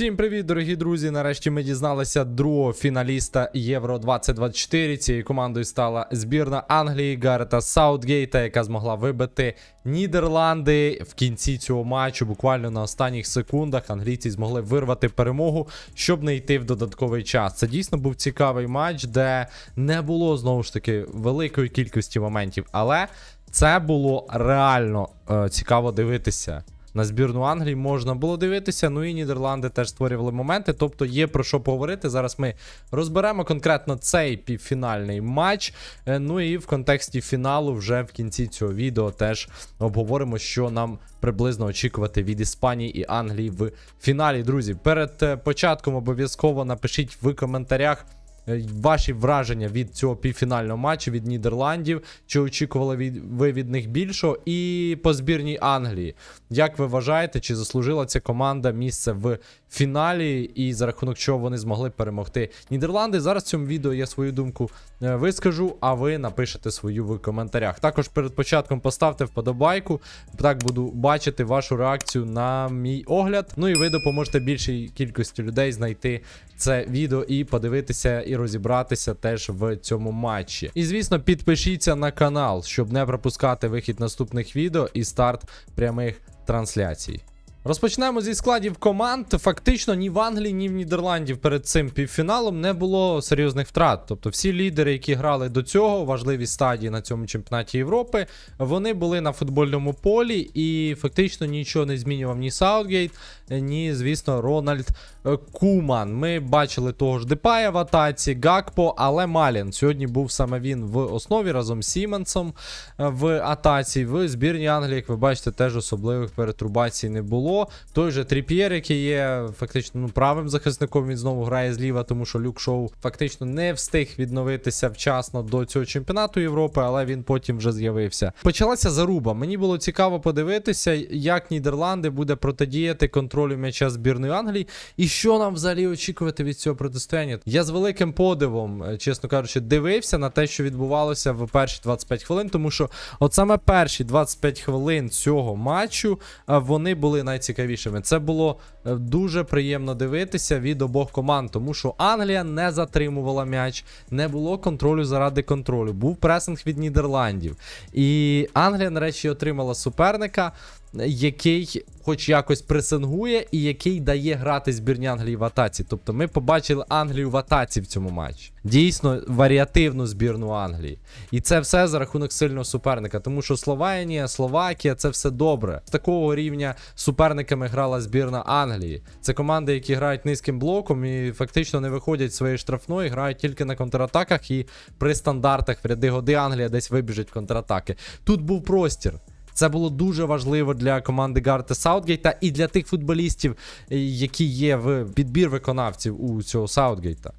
Всім привіт, дорогі друзі! Нарешті ми дізналися другого фіналіста Євро 2024. Цією командою стала збірна Англії Гарета Саутгейта, яка змогла вибити Нідерланди в кінці цього матчу. Буквально на останніх секундах англійці змогли вирвати перемогу, щоб не йти в додатковий час. Це дійсно був цікавий матч, де не було знову ж таки великої кількості моментів, але це було реально е, цікаво дивитися. На збірну Англії можна було дивитися. Ну і Нідерланди теж створювали моменти. Тобто є про що поговорити. Зараз ми розберемо конкретно цей півфінальний матч. Е, Ну і в контексті фіналу вже в кінці цього відео теж обговоримо, що нам приблизно очікувати від Іспанії і Англії в фіналі. Друзі, перед е, початком обов'язково напишіть в коментарях. Е, Ваші враження від цього півфінального матчу від Нідерландів, чи очікували від, ви від них більшого, і по збірній Англії. Як ви вважаєте, чи заслужила ця команда місце в фіналі, і за рахунок чого вони змогли перемогти Нідерланди? Зараз в цьому відео я свою думку вискажу, а ви напишете свою в коментарях. Також перед початком поставте вподобайку, так буду бачити вашу реакцію на мій огляд. Ну і ви допоможете більшій кількості людей знайти це відео і подивитися і розібратися теж в цьому матчі. І звісно, підпишіться на канал, щоб не пропускати вихід наступних відео і старт прямих трансляцій. Розпочнемо зі складів команд. Фактично ні в Англії, ні в Нідерландів перед цим півфіналом не було серйозних втрат. Тобто всі лідери, які грали до цього, важливі стадії на цьому чемпіонаті Європи, вони були на футбольному полі, і фактично нічого не змінював ні Саутгейт, ні, звісно, Рональд е, Куман. Ми бачили того ж Депая в атаці, Гакпо, але Малін. Сьогодні був саме він в основі разом з Сіменсом е, в атаці. В збірні Англії, як ви бачите, теж особливих перетрубацій не було. Той же Тріп'єр, який є фактично ну, правим захисником, він знову грає зліва, тому що Люк Шоу фактично не встиг відновитися вчасно до цього чемпіонату Європи, але він потім вже з'явився. Почалася заруба. Мені було цікаво подивитися, як Нідерланди буде протидіяти контролю м'яча збірної Англії, і що нам взагалі очікувати від цього протистояння. Я з великим подивом, е, чесно кажучи, дивився на те, що відбувалося в перші 25 хвилин, тому що от саме перші 25 хвилин цього матчу е, вони були найцікавішими. Це було дуже приємно дивитися від обох команд, тому що Англія не затримувала м'яч, не було контролю заради контролю. Був пресинг від Нідерландів. І Англія, нарешті, отримала суперника, який хоч якось пресингує і який дає грати збірні Англії в атаці. Тобто ми побачили Англію в атаці в цьому матчі. Дійсно варіативну збірну Англії. І це все за рахунок сильного суперника, тому що Словенія, Словакія це все добре. З такого рівня суперниками грала збірна Англії. Це команди, які грають низьким блоком і фактично не виходять з своєї штрафної, грають тільки на контратаках і при стандартах в ряди годи Англія десь вибіжить в контратаки. Тут був простір. Це було дуже важливо для команди Гарта Саутгейта і для тих футболістів, е, які є в підбір виконавців у цього Саутгейта.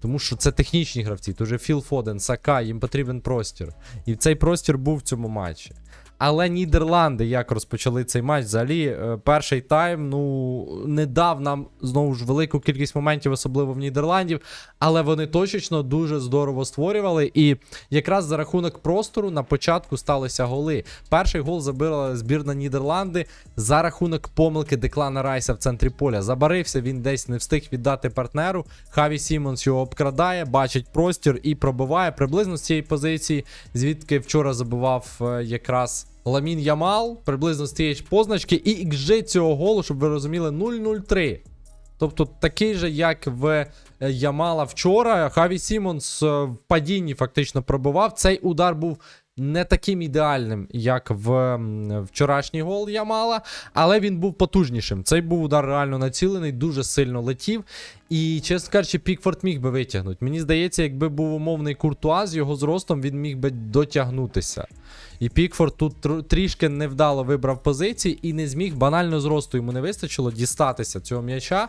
Тому що це технічні гравці, дуже Філ Фоден, Сака, їм потрібен простір. І цей простір був в цьому матчі. Але Нідерланди як розпочали цей матч, взагалі, е, перший тайм ну не дав нам знову ж велику кількість моментів, особливо в Нідерландів, але вони точечно дуже здорово створювали. І якраз за рахунок простору на початку сталися голи. Перший гол забила збірна Нідерланди за рахунок помилки Деклана Райса в центрі поля. Забарився, він десь не встиг віддати партнеру. Хаві Сімонс його обкрадає, бачить простір і пробиває приблизно з цієї позиції, звідки вчора забивав е, якраз. Ламін Ямал приблизно з тієї ж позначки, і XG цього голу, щоб ви розуміли, 0-0-3. Тобто такий же, як в е, Ямала вчора. Хаві Сімонс е, в падінні фактично пробивав. Цей удар був не таким ідеальним, як в вчорашній гол Ямала, але він був потужнішим. Цей був удар реально націлений, дуже сильно летів. І, чесно кажучи, Пікфорд міг би витягнути. Мені здається, якби був умовний Куртуа з його зростом, він міг би дотягнутися. І Пікфорд тут тр- трішки невдало вибрав позиції і не зміг банально зросту йому не вистачило дістатися цього м'яча.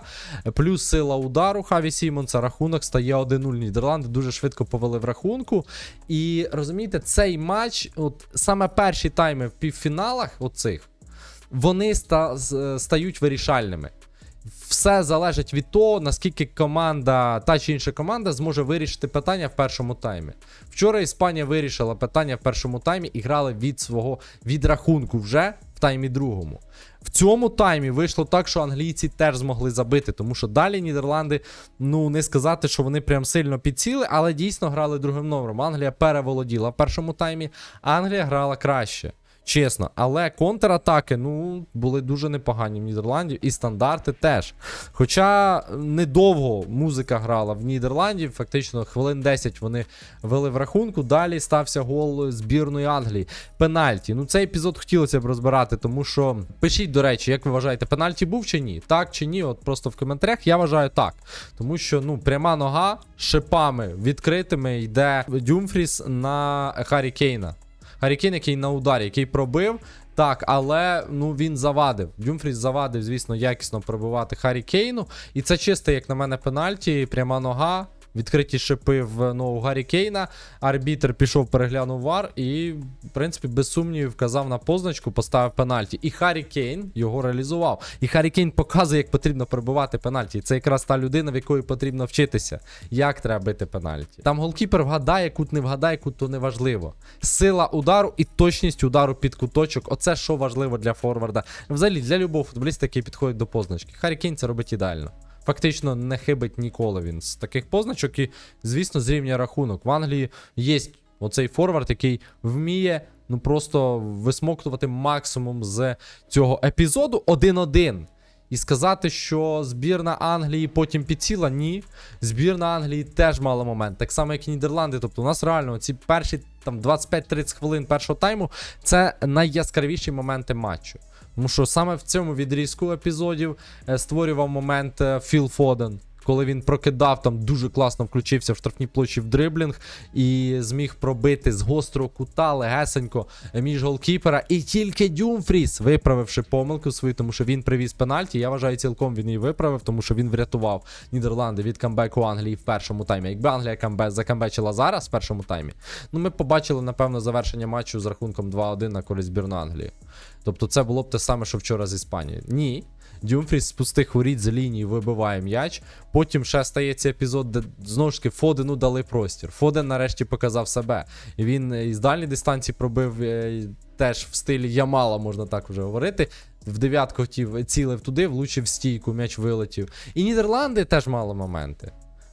Плюс сила удару Хаві Сімонса. Рахунок стає 1-0. Нідерланди дуже швидко повели в рахунку. І розумієте, цей матч, от саме перші тайми в півфіналах, оцих, вони ста- стають вирішальними. Все залежить від того, наскільки команда, та чи інша команда зможе вирішити питання в першому таймі. Вчора Іспанія вирішила питання в першому таймі і грали від свого від рахунку вже в таймі другому. В цьому таймі вийшло так, що англійці теж змогли забити, тому що далі Нідерланди, ну не сказати, що вони прям сильно підсіли, але дійсно грали другим номером. Англія переволоділа в першому таймі, Англія грала краще. Чесно, але контратаки ну, були дуже непогані в Нідерландів, і стандарти теж. Хоча недовго музика грала в Нідерландів, фактично хвилин 10 вони вели в рахунку. Далі стався гол збірної Англії. Пенальті. Ну, цей епізод хотілося б розбирати, тому що пишіть, до речі, як ви вважаєте, пенальті був чи ні? Так чи ні? От просто в коментарях я вважаю так. Тому що ну, пряма нога шипами відкритими йде Дюмфріс на Харі Кейна. Гаррі який на ударі, який пробив. Так, але ну він завадив. Дюмфріс завадив, звісно, якісно пробивати Харі Кейну. І це чисте, як на мене, пенальті, пряма нога. Відкриті шипи в ногу Гаррі Кейна. Арбітер пішов, переглянув вар і, в принципі, без сумнівів вказав на позначку, поставив пенальті. І Харрі Кейн його реалізував. І Харрі Кейн показує, як потрібно пробивати пенальті. І це якраз та людина, в якої потрібно вчитися, як треба бити пенальті. Там голкіпер вгадає, кут не вгадає, кут то не важливо. Сила удару і точність удару під куточок. Оце що важливо для форварда. Взагалі для любого футболіста, який підходить до позначки. Кейн це робить ідеально. Фактично не хибить ніколи він з таких позначок і, звісно, зрівнює рахунок. В Англії є оцей форвард, який вміє ну просто висмоктувати максимум з цього епізоду 1-1. І сказати, що збірна Англії потім підсіла, ні. Збірна Англії теж мала момент, так само, як і Нідерланди. Тобто, у нас реально ці перші там 25-30 хвилин першого тайму це найяскравіші моменти матчу. Тому що саме в цьому відрізку епізодів е, створював момент е, Філ Фоден. Коли він прокидав, там дуже класно включився в штрафній площі в дриблінг і зміг пробити з гострого кута легесенько між голкіпера. І тільки Дюмфріс, виправивши помилку свою, тому що він привіз пенальті. Я вважаю, цілком він її виправив, тому що він врятував Нідерланди від камбеку Англії в першому таймі. Якби Англія камбе закамбечила зараз в першому таймі, ну ми побачили, напевно, завершення матчу з рахунком 2-1 на користь збірної Англії. Тобто це було б те саме, що вчора з Іспанією. Ні. Дюмфріс з пустих воріт за лінії вибиває м'яч. Потім ще стається епізод, де знову ж таки Фодену дали простір. Фоден нарешті показав себе. І він із дальньої дистанції пробив е, теж в стилі Ямала, можна так вже говорити. В дев'ятку хотів цілив туди, влучив стійку, м'яч вилетів. І Нідерланди теж мали моменти.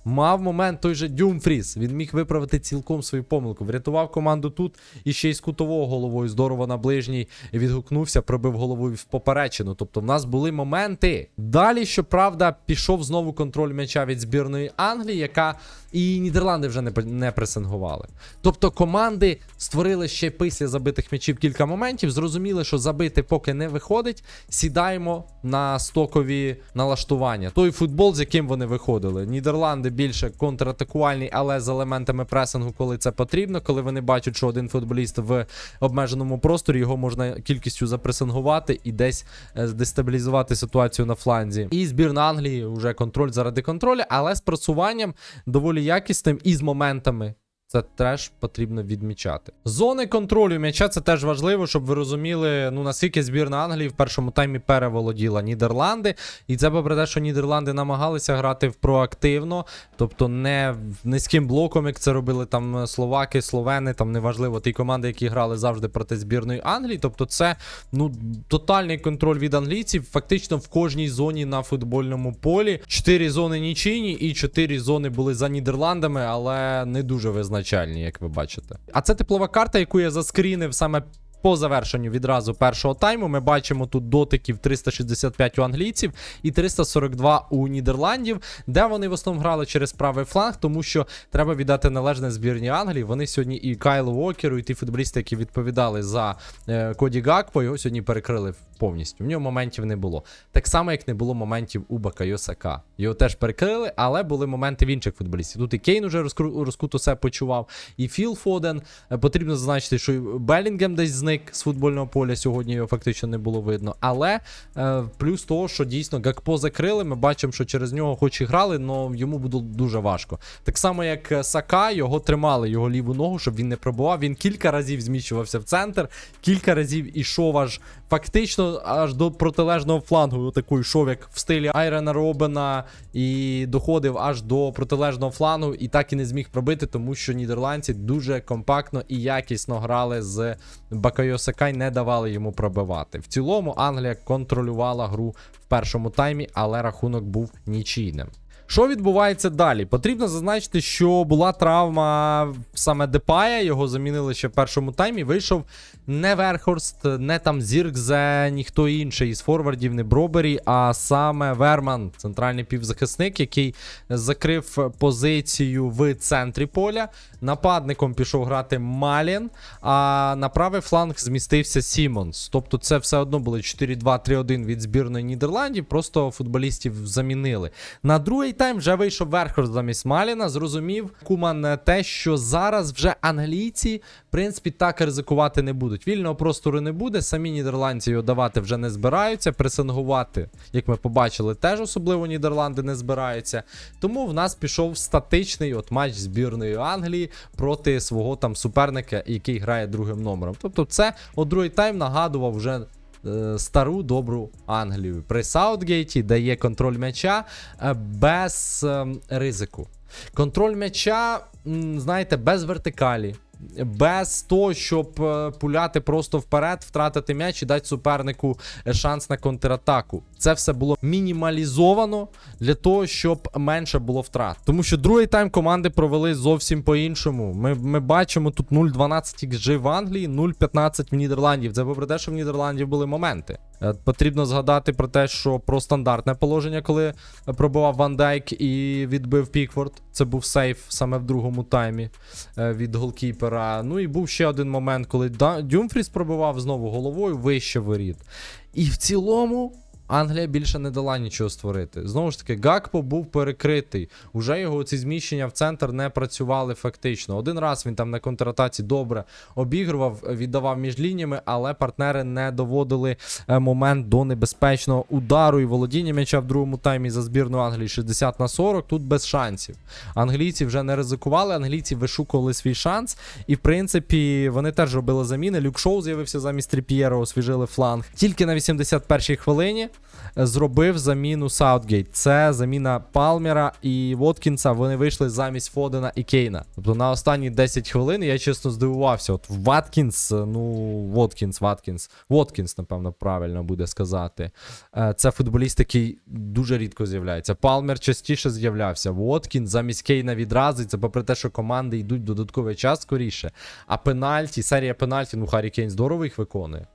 Мав момент той же Дюмфріс. Він міг виправити цілком свою помилку. Врятував команду тут і ще й з кутового головою здорово на ближній відгукнувся, пробив головою в поперечину. Тобто в нас були моменти. Далі, щоправда, пішов знову контроль м'яча від збірної Англії, яка і Нідерланди вже не, не пресингували. Тобто команди створили ще після забитих м'ячів кілька моментів. Зрозуміли, що забити поки не виходить. Сідаємо на стокові налаштування. Той футбол, з яким вони виходили. Нідерланди більше контратакувальний, але з елементами пресингу, коли це потрібно, коли вони бачать, що один футболіст в обмеженому просторі його можна кількістю запресингувати і десь е, дестабілізувати ситуацію на фланзі. І збірна Англії вже контроль заради контролю, але з просуванням доволі якісним і з моментами. Це теж потрібно відмічати. Зони контролю м'яча це теж важливо, щоб ви розуміли, ну наскільки збірна Англії в першому таймі переволоділа Нідерланди. І це попри те, що Нідерланди намагалися грати в проактивно, тобто не низьким блоком, як це робили там словаки, словени, там неважливо ті команди, які грали завжди проти збірної Англії. Тобто, це ну тотальний контроль від англійців, фактично в кожній зоні на футбольному полі. Чотири зони нічийні і чотири зони були за Нідерландами, але не дуже визначальні, як ви бачите. А це теплова карта, яку я заскрінив саме. По завершенню відразу першого тайму ми бачимо тут дотиків 365 у англійців і 342 у Нідерландів, де вони в основному грали через правий фланг, тому що треба віддати належне збірні Англії. Вони сьогодні і Кайлу Уокеру, і ті футболісти, які відповідали за е, Коді Гакпо, його сьогодні перекрили повністю. В нього моментів не було. Так само, як не було моментів у Бакайо Сака. Його теж перекрили, але були моменти в інших футболістів. Тут і Кейн уже розкру- розкуто себе почував, і Філ Фоден. Е, Потрібно зазначити, що Белінгем десь зник з футбольного поля. Сьогодні його фактично не було видно. Але е, плюс того, що дійсно Гакпо закрили, ми бачимо, що через нього хоч і грали, але йому буде дуже важко. Так само, як е, Сака, його тримали його ліву ногу, щоб він не пробував. Він кілька разів зміщувався в центр, кілька разів ішов аж фактично аж до протилежного флангу такий йшов, як в стилі Айрена Робена, і доходив аж до протилежного флангу, і так і не зміг пробити, тому що нідерландці дуже компактно і якісно грали з Бакайо Сакай, не давали йому пробивати. В цілому Англія контролювала гру в першому таймі, але рахунок був нічийним. Що відбувається далі? Потрібно зазначити, що була травма саме Депая, його замінили ще в першому таймі. Вийшов не Верхорст, не там Зіркзе, ніхто інший із форвардів, не Бробері, а саме Верман, центральний півзахисник, який закрив позицію в центрі поля. Нападником пішов грати Малін, а на правий фланг змістився Сімонс. Тобто це все одно були 4-2-3-1 від збірної Нідерландів, просто футболістів замінили. На другий тайм вже вийшов Верхорст замість Маліна. Зрозумів Куман те, що зараз вже англійці, в принципі, так ризикувати не будуть. Вільного простору не буде. Самі нідерландці його давати вже не збираються. Пресингувати, як ми побачили, теж особливо Нідерланди не збираються. Тому в нас пішов статичний от матч збірної Англії проти свого там суперника, який грає другим номером. Тобто, це от другий тайм нагадував вже. Е, Стару добру Англію при Саутгейті дає контроль м'яча е, без ем, ризику. Контроль м'яча, знаєте, без вертикалі, без того, щоб е, пуляти просто вперед, втратити м'яч і дати супернику е, шанс на контратаку. Це все було мінімалізовано для того, щоб менше було втрат. Тому що другий тайм команди провели зовсім по-іншому. Ми, ми бачимо тут 0-12 XG в Англії, 0-15 в Нідерландів. Це попри те, що в Нідерландів були моменти. Е, Потрібно згадати про те, що про стандартне положення, коли пробував Ван Дайк і відбив Пікфорд. Це був сейф саме в другому таймі е, від голкіпера. Ну і був ще один момент, коли Дюмфріс пробивав знову головою вище воріт. І в цілому. Англія більше не дала нічого створити. Знову ж таки, Гакпо був перекритий. Уже його ці зміщення в центр не працювали фактично. Один раз він там на контратаці добре обігрував, віддавав між лініями, але партнери не доводили е, момент до небезпечного удару і володіння м'яча в другому таймі за збірну Англії 60 на 40. Тут без шансів. Англійці вже не ризикували, англійці вишукували свій шанс. І в принципі вони теж робили заміни. Люк Шоу з'явився замість Тріп'єра, освіжили фланг. Тільки на 81-й хвилині зробив заміну Саутгейт. Це заміна Палмера і Воткінса. Вони вийшли замість Фодена і Кейна. Тобто на останні 10 хвилин я чесно здивувався. От Ваткінс, ну Воткінс, Ваткінс, Воткінс, напевно, правильно буде сказати. Е, Це футболіст, який дуже рідко з'являється. Палмер частіше з'являвся. Воткінс замість Кейна відразиться, попри те, що команди йдуть додатковий час скоріше. А пенальті, серія пенальті, ну Харі Кейн здорово їх виконує.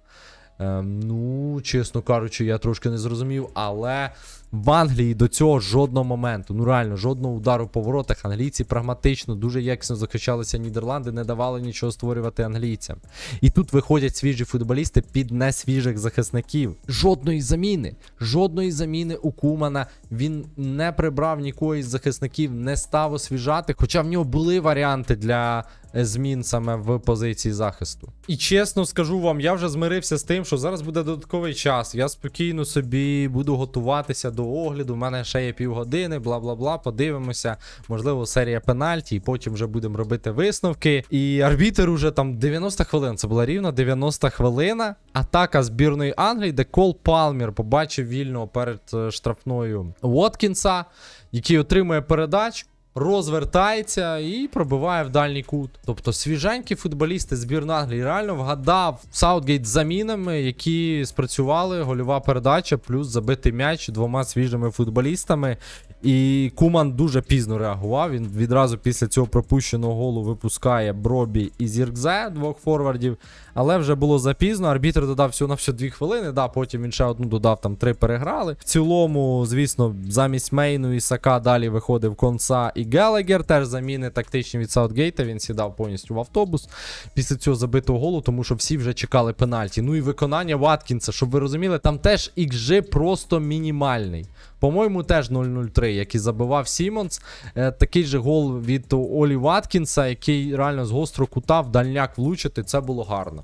Ем, ну, чесно кажучи, я трошки не зрозумів, але в Англії до цього жодного моменту, ну реально, жодного удару по воротах. Англійці прагматично, дуже якісно захищалися Нідерланди, не давали нічого створювати англійцям. І тут виходять свіжі футболісти під несвіжих захисників. Жодної заміни, жодної заміни у Кумана. Він не прибрав нікого із захисників, не став освіжати, хоча в нього були варіанти для е, змін саме в позиції захисту. І чесно скажу вам, я вже змирився з тим, що зараз буде додатковий час. Я спокійно собі буду готуватися до огляду. У мене ще є півгодини, бла бла бла. Подивимося. Можливо, серія пенальті, і потім вже будемо робити висновки. І арбітер уже там 90 хвилин. Це була рівно 90 хвилина. Атака збірної Англії, де Кол Палмір побачив вільного перед е, штрафною Уоткінса, який отримує передачу. Розвертається і пробиває в дальній кут. Тобто свіженькі футболісти збірної Англії реально вгадав Саутгейт з замінами, які спрацювали. Гольова передача, плюс забитий м'яч двома свіжими футболістами. І Куман дуже пізно реагував. Він відразу після цього пропущеного голу випускає Бробі і Зіркзе, двох форвардів. Але вже було запізно. Арбітр додав всього на всього 2 хвилини. Да, потім він ще одну додав, там три переграли. В цілому, звісно, замість Мейну і Сака далі виходив Конса і Гелегер. Теж заміни тактичні від Саутгейта. Він сідав повністю в автобус після цього забитого голу, тому що всі вже чекали пенальті. Ну і виконання Ваткінса, щоб ви розуміли, там теж XG просто мінімальний. По-моєму, теж 0-0-3, який забивав Сімонс. Е, такий же гол від Олі Ваткінса, який реально з гострого кута в дальняк влучити. Це було гарно.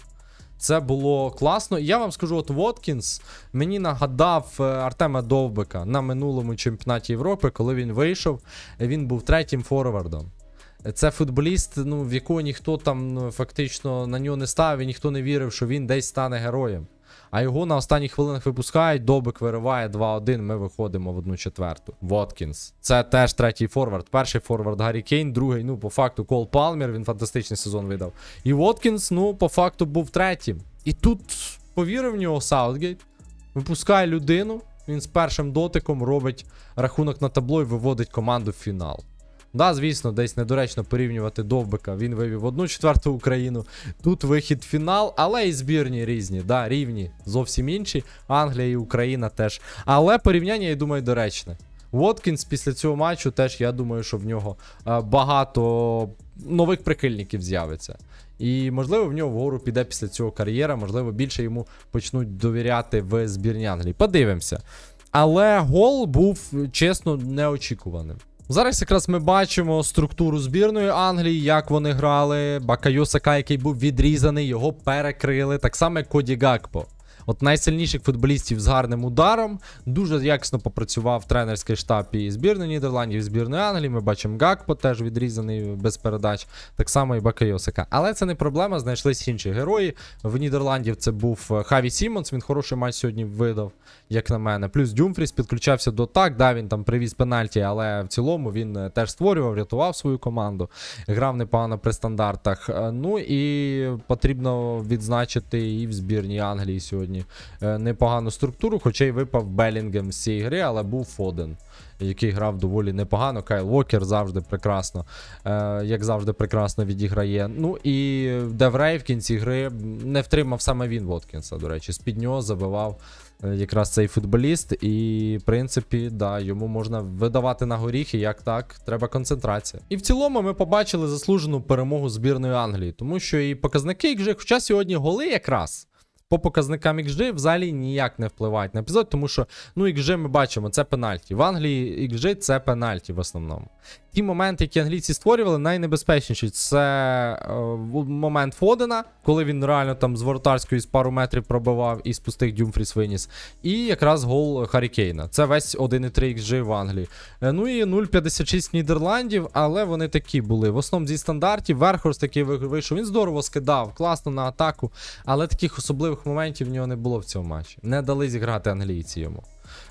Це було класно. І я вам скажу, от Воткінс мені нагадав е, Артема Довбика на минулому чемпіонаті Європи, коли він вийшов, він був третім форвардом. Це футболіст, ну, в якого ніхто там ну, фактично на нього не ставив, і ніхто не вірив, що він десь стане героєм. А його на останніх хвилинах випускають, Добик вириває 2-1, ми виходимо в одну четверту. Воткінс. Це теж третій форвард. Перший форвард Гаррі Кейн, другий, ну, по факту, Кол Палмер, він фантастичний сезон видав. І Воткінс, ну, по факту, був третім. І тут повірив в нього Саутгейт, випускає людину, він з першим дотиком робить рахунок на табло і виводить команду в фінал. Да, звісно, десь недоречно порівнювати Довбика. Він вивів одну четверту Україну. Тут вихід фінал, але і збірні різні, да, рівні, зовсім інші. Англія і Україна теж. Але порівняння, я думаю, доречне. Воткінс після цього матчу теж, я думаю, що в нього е, багато нових прихильників з'явиться. І, можливо, в нього вгору піде після цього кар'єра, можливо, більше йому почнуть довіряти в збірні Англії. Подивимося. Але гол був чесно неочікуваним. Зараз якраз ми бачимо структуру збірної Англії, як вони грали. Бакайо Сака, який був відрізаний, його перекрили. Так само як Коді Гакпо. От найсильніших футболістів з гарним ударом. Дуже якісно попрацював тренерський штаб і збірної Нідерландів, і збірної Англії. Ми бачимо Гакпо теж відрізаний без передач. Так само і Бакайосика. Але це не проблема. Знайшлись інші герої. В Нідерландів це був е, Хаві Сімонс. Він хороший матч сьогодні видав, як на мене. Плюс Дюмфріс підключався до так. Да, він там привіз пенальті, але в цілому він е, теж створював, рятував свою команду. Грав непогано при стандартах. Е, Ну і потрібно відзначити і в збірній Англії сьогодні е, непогану структуру, хоча й випав Белінгем з цієї гри, але був Фоден, який грав доволі непогано. Кайл Уокер завжди прекрасно, е, як завжди, прекрасно відіграє. Ну і Деврей в кінці гри не втримав саме він Воткінса, до речі, з-під нього забивав. е, Якраз цей футболіст, і в принципі, да, йому можна видавати на горіхи, як так, треба концентрація. І в цілому ми побачили заслужену перемогу збірної Англії, тому що і показники XG, хоча сьогодні голи якраз по показникам XG взагалі ніяк не впливають на епізод, тому що ну XG ми бачимо, це пенальті. В Англії XG це пенальті в основному. Ті моменти, які англійці створювали, найнебезпечніші це е, момент Фодена, коли він реально там з воротарської з пару метрів пробивав і з пустих Дюмфріс виніс. І якраз гол Харікейна. Це весь 1,3 XG в Англії. Е, Ну і 0,56 Нідерландів, але вони такі були. В основному зі стандартів. Верхорст такий вийшов. Він здорово скидав, класно на атаку, але таких особливих моментів в нього не було в цьому матчі. Не дали зіграти англійці йому.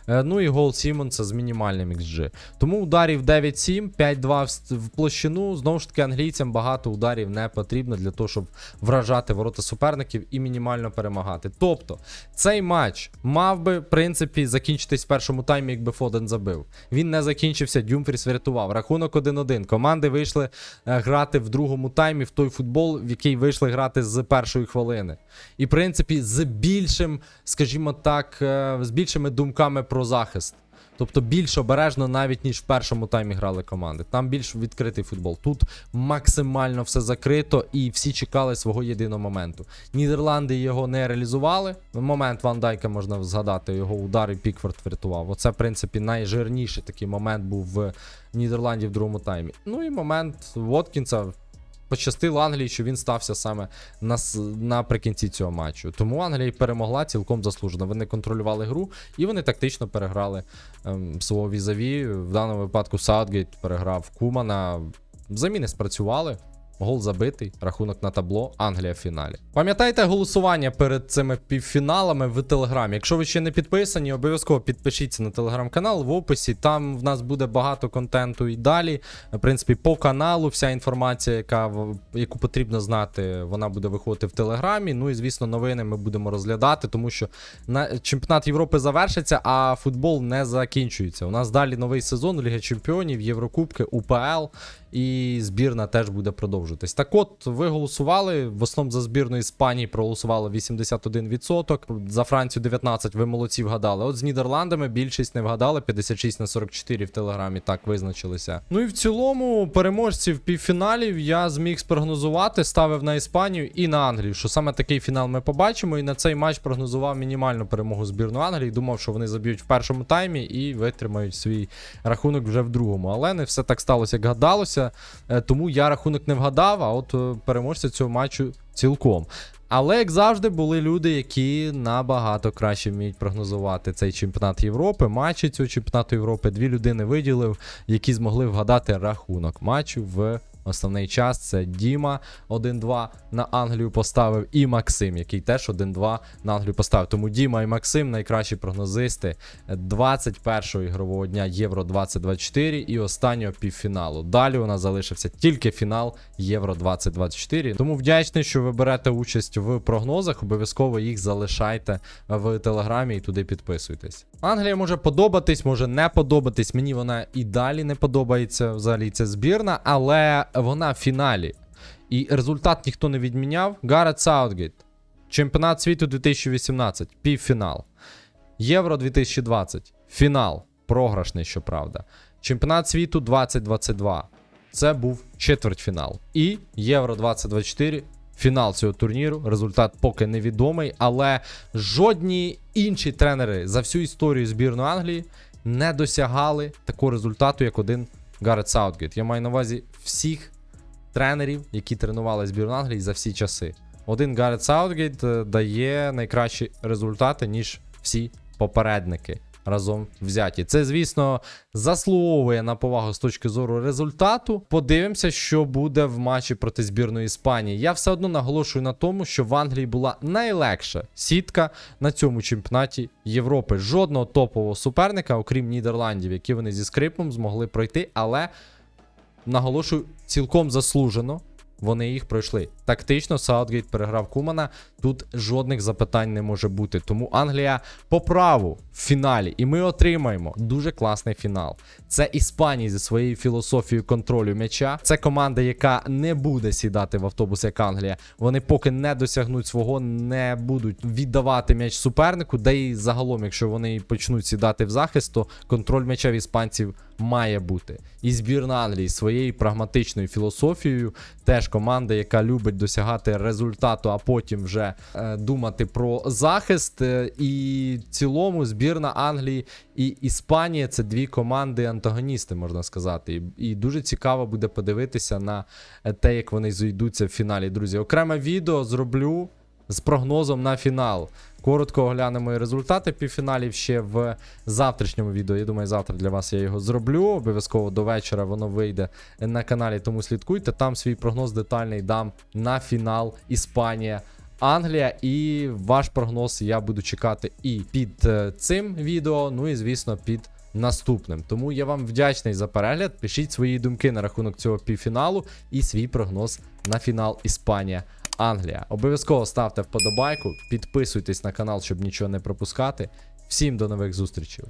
Е, Ну і гол Сімонса з мінімальним XG. Тому ударів 9-7, 5-2 в, площину. Знову ж таки, англійцям багато ударів не потрібно для того, щоб вражати ворота суперників і мінімально перемагати. Тобто, цей матч мав би, в принципі, закінчитись в першому таймі, якби Фоден забив. Він не закінчився, Дюмфріс врятував. Рахунок 1-1. Команди вийшли е, грати в другому таймі в той футбол, в який вийшли грати з першої хвилини. І, в принципі, з більшим, скажімо так, е, з більшими думками про захист. Тобто більш обережно навіть ніж в першому таймі грали команди. Там більш відкритий футбол. Тут максимально все закрито і всі чекали свого єдиного моменту. Нідерланди його не реалізували. Момент Ван Дайка можна згадати, його удар і Пікфорд врятував. Оце, в принципі, найжирніший такий момент був в Нідерланді в другому таймі. Ну і момент Воткінса. Пощастило Англії, що він стався саме на, наприкінці цього матчу. Тому Англія перемогла цілком заслужено. Вони контролювали гру і вони тактично переграли ем, свого візаві. В даному випадку Саутгейт переграв Кумана. Заміни спрацювали. Гол забитий, рахунок на табло, Англія в фіналі. Пам'ятайте голосування перед цими півфіналами в телеграмі. Якщо ви ще не підписані, обов'язково підпишіться на телеграм-канал в описі. Там в нас буде багато контенту і далі. В принципі, по каналу вся інформація, яка яку потрібно знати, вона буде виходити в телеграмі. Ну і звісно, новини ми будемо розглядати, тому що на чемпіонат Європи завершиться, а футбол не закінчується. У нас далі новий сезон Ліга Чемпіонів, Єврокубки, УПЛ. І збірна теж буде продовжуватись. Так от, ви голосували. В основному за збірну Іспанії проголосувало 81%. За Францію 19%. Ви молодці вгадали. От з Нідерландами більшість не вгадали. 56 на 44 в телеграмі так визначилися. Ну і в цілому, переможців півфіналів я зміг спрогнозувати, ставив на Іспанію і на Англію. Що саме такий фінал ми побачимо. І на цей матч прогнозував мінімальну перемогу збірну Англії. Думав, що вони заб'ють в першому таймі і витримають свій рахунок вже в другому. Але не все так сталося, як гадалося. Е, Тому я рахунок не вгадав, а от е, переможця цього матчу цілком. Але, як завжди, були люди, які набагато краще вміють прогнозувати цей чемпіонат Європи, матчі цього чемпіонату Європи. Дві людини виділив, які змогли вгадати рахунок матчу в Основний час це Діма 1-2 на Англію поставив, і Максим, який теж 1-2 на Англію поставив. Тому Діма і Максим найкращі прогнозисти 21-го ігрового дня Євро 2024 і останнього півфіналу. Далі у нас залишився тільки фінал Євро 2024. Тому вдячний, що ви берете участь в прогнозах. Обов'язково їх залишайте в телеграмі і туди підписуйтесь. Англія може подобатись, може не подобатись. Мені вона і далі не подобається взагалі ця збірна, але вона в фіналі. І результат ніхто не відміняв. Гарет Саутгейт. Чемпіонат світу 2018, півфінал. Євро 2020, фінал. Програшний, щоправда. Чемпіонат світу 2022. Це був четвертьфінал. І Євро 2024. Фінал цього турніру. Результат поки невідомий, але жодні інші тренери за всю історію збірної Англії не досягали такого результату, як один Гарет Саутгейт. Я маю на увазі всіх тренерів, які тренували збірну Англії за всі часи. Один Гарет Саутгейт е, дає найкращі результати, ніж всі попередники разом взяті. Це, звісно, заслуговує на повагу з точки зору результату. Подивимося, що буде в матчі проти збірної Іспанії. Я все одно наголошую на тому, що в Англії була найлегша сітка на цьому чемпіонаті Європи. Жодного топового суперника, окрім Нідерландів, які вони зі скрипом змогли пройти, але наголошую, цілком заслужено. Вони їх пройшли. Тактично Саутгейт переграв Кумана. Тут жодних запитань не може бути. Тому Англія по праву в фіналі. І ми отримаємо дуже класний фінал. Це Іспанія зі своєю філософією контролю м'яча. Це команда, яка не буде сідати в автобус, як Англія. Вони поки не досягнуть свого, не будуть віддавати м'яч супернику. Да і загалом, якщо вони почнуть сідати в захист, то контроль м'яча в іспанців має бути. І збірна Англії своєю прагматичною філософією, теж команда, яка любить досягати результату, а потім вже е, думати про захист. Е, і в цілому збірна Англії і Іспанія це дві команди антагоністи, можна сказати. І, і дуже цікаво буде подивитися на е, те, як вони зійдуться в фіналі. Друзі, окреме відео зроблю з прогнозом на фінал. Коротко оглянемо і результати півфіналів ще в завтрашньому відео. Я думаю, завтра для вас я його зроблю. Обов'язково до вечора воно вийде на каналі, тому слідкуйте. Там свій прогноз детальний дам на фінал Іспанія. Англія, і ваш прогноз я буду чекати і під е, цим відео, ну і звісно, під наступним. Тому я вам вдячний за перегляд. Пишіть свої думки на рахунок цього півфіналу і свій прогноз на фінал Іспанія. Англія. Обов'язково ставте вподобайку, підписуйтесь на канал, щоб нічого не пропускати. Всім до нових зустрічей.